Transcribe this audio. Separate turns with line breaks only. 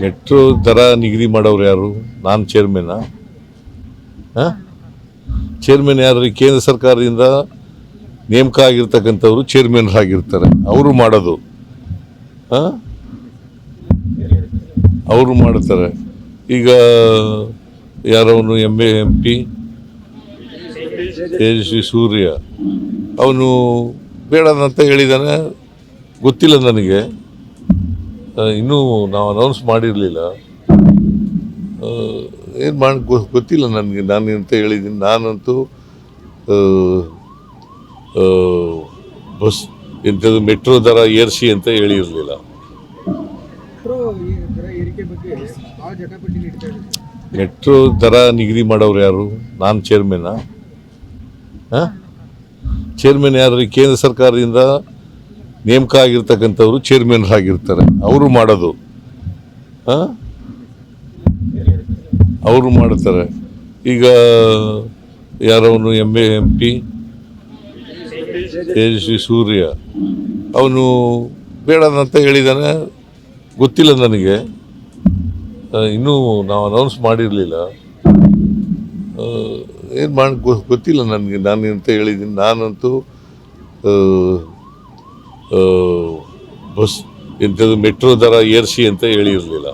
Metro ಈ ದರ
ನಿಗದಿ ಮಾಡೋರು ಯಾರು? ನಾನು ಚೇರ್ಮನ್ ಚೇರ್ಮನ್ ಯಾರು ಕೇಂದ್ರ ಸರ್ಕಾರದಿಂದ ನೇಮಕ ಆಗಿರ್ತಕ್ಕಂಥವ್ರು ಚೇರ್ಮನ್ ಆಗಿರ್ತಾರೆ. ಅವರು ಮಾಡೋದು. ಅವರು ಮಾಡ್ತಾರೆ. ಈಗ ಯಾರವನು M A M P Tejasvi Surya. ಅವನು ಬೇಡದಂತ ಹೇಳಿದಾನೆ. ಗೊತ್ತಿಲ್ಲ ನನಗೆ. ಇನ್ನೂ ನಾವು ಅನೌನ್ಸ್ ಮಾಡಿರಲಿಲ್ಲ. ಏನು ಮಾಡಿ ಗೊತ್ತಿಲ್ಲ ನನಗೆ ನಾನು ಅಂತ ಹೇಳಿದ್ದೀನಿ ನಾನಂತೂ ಬಸ್ ಎಂಥದ್ದು ಮೆಟ್ರೋ ದರ ಏರ್ಸಿ ಅಂತ ಹೇಳಿರಲಿಲ್ಲ.
ಮೆಟ್ರೋ ದರ
ನಿಗದಿ ಮಾಡೋರು ಯಾರು? ನಾನು ಚೇರ್ಮನ್ನ ಚೇರ್ಮನ್ ಯಾರು ಕೇಂದ್ರ ಸರ್ಕಾರದಿಂದ ನೇಮಕ ಆಗಿರ್ತಕ್ಕಂಥವ್ರು ಚೇರ್ಮನ್ ಆಗಿರ್ತಾರೆ. ಅವರು ಮಾಡೋದು. ಅವರು ಮಾಡ್ತಾರೆ. ಈಗ ಯಾರವನು M A M P Tejasvi Surya, ಅವನು ಬೇಡದಂತ ಹೇಳಿದಾನೆ. ಗೊತ್ತಿಲ್ಲ ನನಗೆ. ಇನ್ನೂ ನಾವು ಅನೌನ್ಸ್ ಮಾಡಿರಲಿಲ್ಲ. ಏನು ಮಾಡಿ, ಗೊತ್ತಿಲ್ಲ ನನಗೆ. ನಾನು ಅಂತ ಹೇಳಿದ್ದೀನಿ. ನಾನಂತೂ ಬಸ್ ಇಂಥದ್ದು ಮೆಟ್ರೋ ದರ ಏರಿಸಿ ಅಂತ ಹೇಳಿರಲಿಲ್ಲ.